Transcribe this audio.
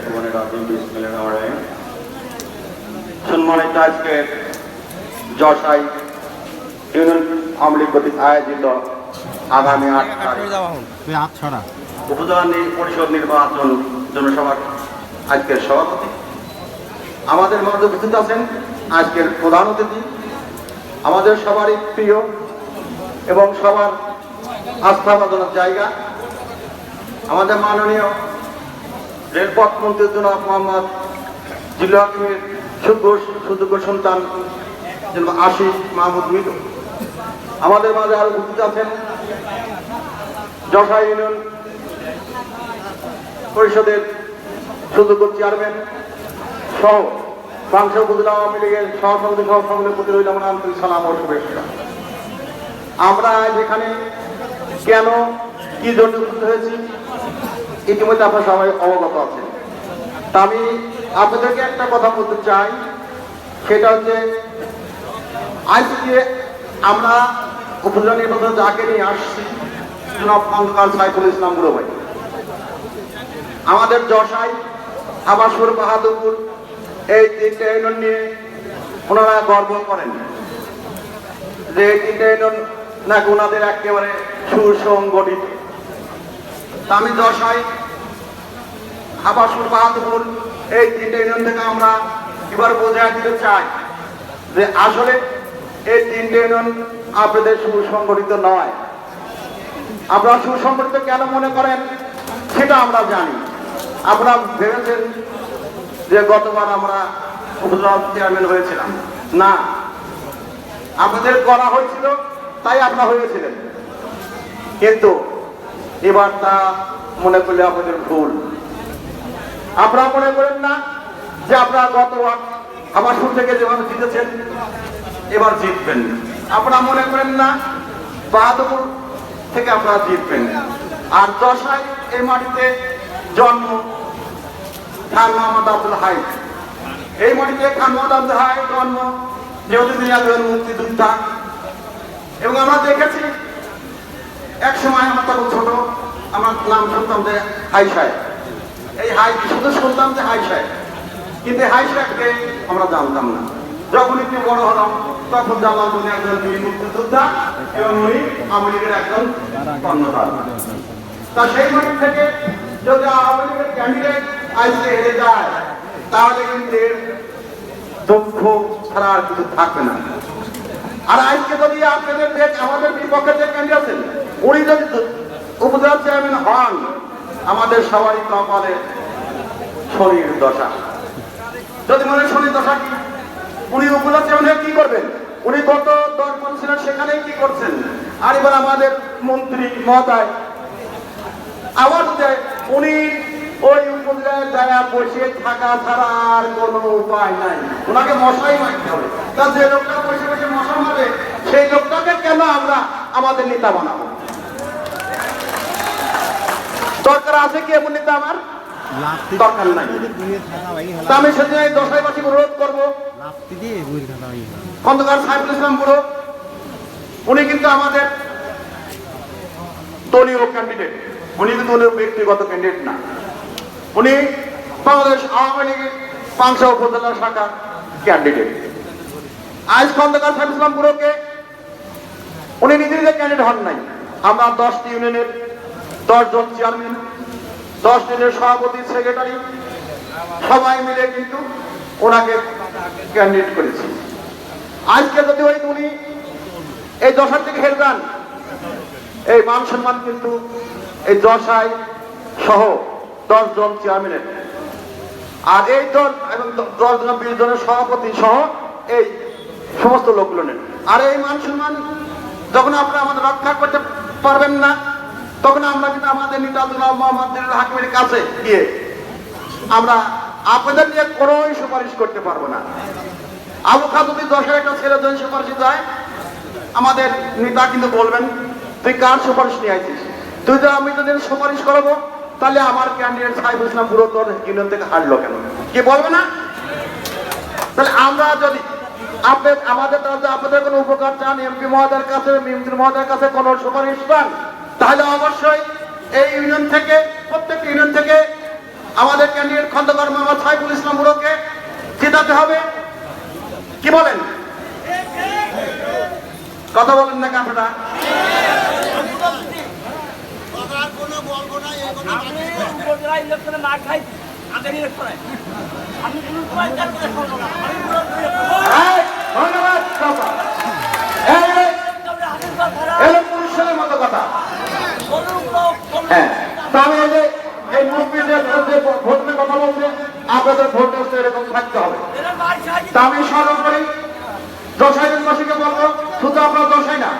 বিসমিল্লাহির রহমানির সম্মানিত আজকে যশাই ইউনিয়ন আওয়ামী লীগ কর্তৃক আয়োজিত আগামী আট তারিখ। উপজেলা পরিষদ নির্বাচন জনসভার আজকের সভাপতি। আমাদের মধ্যে উপস্থিত আছেন আজকের প্রধান অতিথি। আমাদের সবারই প্রিয় এবং সবার আস্থাভাজনের জায়গা। আমাদের মাননীয় রেলপথ মন্ত্রী জনাব মোহাম্মদ জিল্লু হাকিমের সুযোগ্য সন্তান আশিস মাহমুদ মিদু আমাদের মাঝে আরও উপস্থিত আছেন যশা ইউনিয়ন পরিষদের সুযোগ্য চেয়ারম্যান সহ পাংশা উপজেলা আওয়ামী লীগের সহসভাপতি সহ সকলের প্রতি রইল আমার আন্তরিক সালাম ও শুভেচ্ছা। আমরা আজ এখানে কেন কি জন্য উপস্থিত হয়েছি ইতিমধ্যে আপনার সবাই অবগত আছেন। তা আমি আপনাদেরকে একটা কথা বলতে চাই, সেটা হচ্ছে আজকে আমরা উপজেলা নির্বাচনে যাকে নিয়ে আসছি, জনাব খন্দকার সাইফুল ইসলাম বুড়ো ভাই আমাদের যশাই আবাসপুর, বাহাদুরপুর, এই তিনটে ইউনিয়ন নিয়ে ওনারা গর্ব করেন। যে এই তিনটে ইউনিয়ন নাকি ওনাদের একেবারে সুসংগঠিত। আমি যশাই আবাসপুর বাহাদুরপুর এই তিনটে ইউনিয়ন থেকে আমরা এবার বোঝায় দিতে চাই যে আসলে এই তিনটে ইউনিয়ন আপনাদের সুসংগঠিত নয়। আপনারা সুসংগঠিত কেন মনে করেন সেটা আমরা জানি। আপনারা ভেবেছেন যে গতবার আমরা উপজেলা চেয়ারম্যান হয়েছিলাম। না। আপনাদের করা হয়েছিল, তাই আপনারা হয়েছিলেন। কিন্তু এবার তা মনে করলে আপনাদের ভুল। আপনারা মনে করেন না যে আপনারা গতবার আমার শুরু থেকে যেভাবে জিতেছেন, এবার জিতবেন। আপনারা মনে করেন না বাহাদুর থেকে আপনারা জিতবেন। আর দশায় এই মাটিতে জন্ম খান মোহাম্মদ আব্দুল হাই। এই মাটিতে খান মোহাম্মদ আব্দুল হাই জন্ম যেহেতু তিনি একজন মুক্তিযোদ্ধা এবং আমরা দেখেছি, এক সময় আমার তখন ছোট, আমার নাম শুনতাম যে হাই সাহেব। এই হাই শুধু শুনতাম যে হাই সাহেব। কিন্তু হাই সাহেবকে আমরা জানতাম না। যখন একটু বড় হলাম, তখন জানলাম উনি একজন বীর মুক্তিযোদ্ধা এবং উনি আওয়ামী লীগের একজন কর্ণধার। তা সেই মাঠ থেকে যদি আওয়ামী লীগের ক্যান্ডিডেট আজকে হেরে যায়, তাহলে কিন্তু এর দুঃখ ছাড়া আর কিছু থাকবে না। আর আজকে যদি আপনাদের আমাদের বিপক্ষে যে ক্যান্ডিডেট আছেন, উনি যদি উপজেলা চেয়ারম্যান হন আমাদের সবারই কপালে শনির দশা। যদি মনে শনির দশা কি? উনি চেয়ারম্যান হয়ে কি করবেন? উনি গত দশ ছিলেন সেখানেই কি করছেন? আর এবার আমাদের মন্ত্রী মহোদয় আবার উনি ওই উপজেলায় জায়গা বসে থাকা ছাড়া আর কোনো উপায় নাই। ওনাকে মশাই মারতে হবে। তা যে লোকটা বসে বসে মশা মারবে, সেই লোকটাকে কেন আমরা আমাদের নেতা বানাবো? দরকার আছে কি এমন নেতা আমার? দরকার নাই। তা আমি সেদিন এই দশাইবাসী অনুরোধ করব। খন্দকার সাইফুল ইসলাম বুড়ো উনি কিন্তু আমাদের দলীয় ক্যান্ডিডেট উনি কিন্তু দলীয় ব্যক্তিগত ক্যান্ডিডেট না। উনি বাংলাদেশ আওয়ামী লীগের পাংশা উপজেলা শাখা ক্যান্ডিডেট আজ খন্দকার সাইফুল ইসলাম বুড়োকে উনি নিজে নিজে ক্যান্ডিডেট হন নাই। আমরা দশটি ইউনিয়নের দশজন চেয়ারম্যান দশ দিনের সভাপতি, সেক্রেটারি, সবাই মিলে কিন্তু ওনাকে ক্যান্ডিডেট করেছি। আজকে যদি ওই উনি এই দশার থেকে হেরে যান, এই মান সম্মান কিন্তু এই দশায় সহ দশ জন চেয়ারম্যানের। আর এই দল এবং দশ জন বিশ জনের সভাপতি সহ এই সমস্ত লোকগুলো নেন। আর এই মান সম্মান যখন আপনারা আমাদের রক্ষা করতে পারবেন না তখন আমরা কিন্তু আমাদের নেতাদুল্লাহ মোহাম্মদ হাকিমের কাছে গিয়ে আমরা আপনাদের নিয়ে কোনোই সুপারিশ করতে পারব না। আবু খাতুদি দশের একটা ছেলে যদি সুপারিশ হয় আমাদের নেতা কিন্তু বলবেন, তুই কার সুপারিশ নিয়ে আইছিস? তুই তো আমি যদি সুপারিশ করব, তাহলে আমার ক্যান্ডিডেট সাহেব ইসলাম পুরো তোর ইউনিয়ন থেকে হারলো কেন? কি বলবে না? তাহলে আমরা যদি আপনি আমাদের যদি আপনাদের কোনো উপকার চান? এমপি মহোদয়ের কাছে মন্ত্রী মহোদয়ের কাছে কোনো সুপারিশ পান তাহলে অবশ্যই এই ইউনিয়ন থেকে প্রত্যেক ইউনিয়ন থেকে আমাদের ক্যান্ডিডেট খন্দকার মোহাম্মদ সাইফুল ইসলাম বুড়োকে জেতাতে হবে। কি বলেন? কথা বলেন না কাঁঠাটা আমি কোনো পয়সা করে না হ্যাঁ। তবে এই যে এই মুরব্বীদের বিরুদ্ধে কথা বলছে আপনাদের ভোট হচ্ছে এরকম থাকতে হবে। তা আমি স্মরণ করি দশাই দিনবাসীকে বলব, শুধু আপনার দশাই না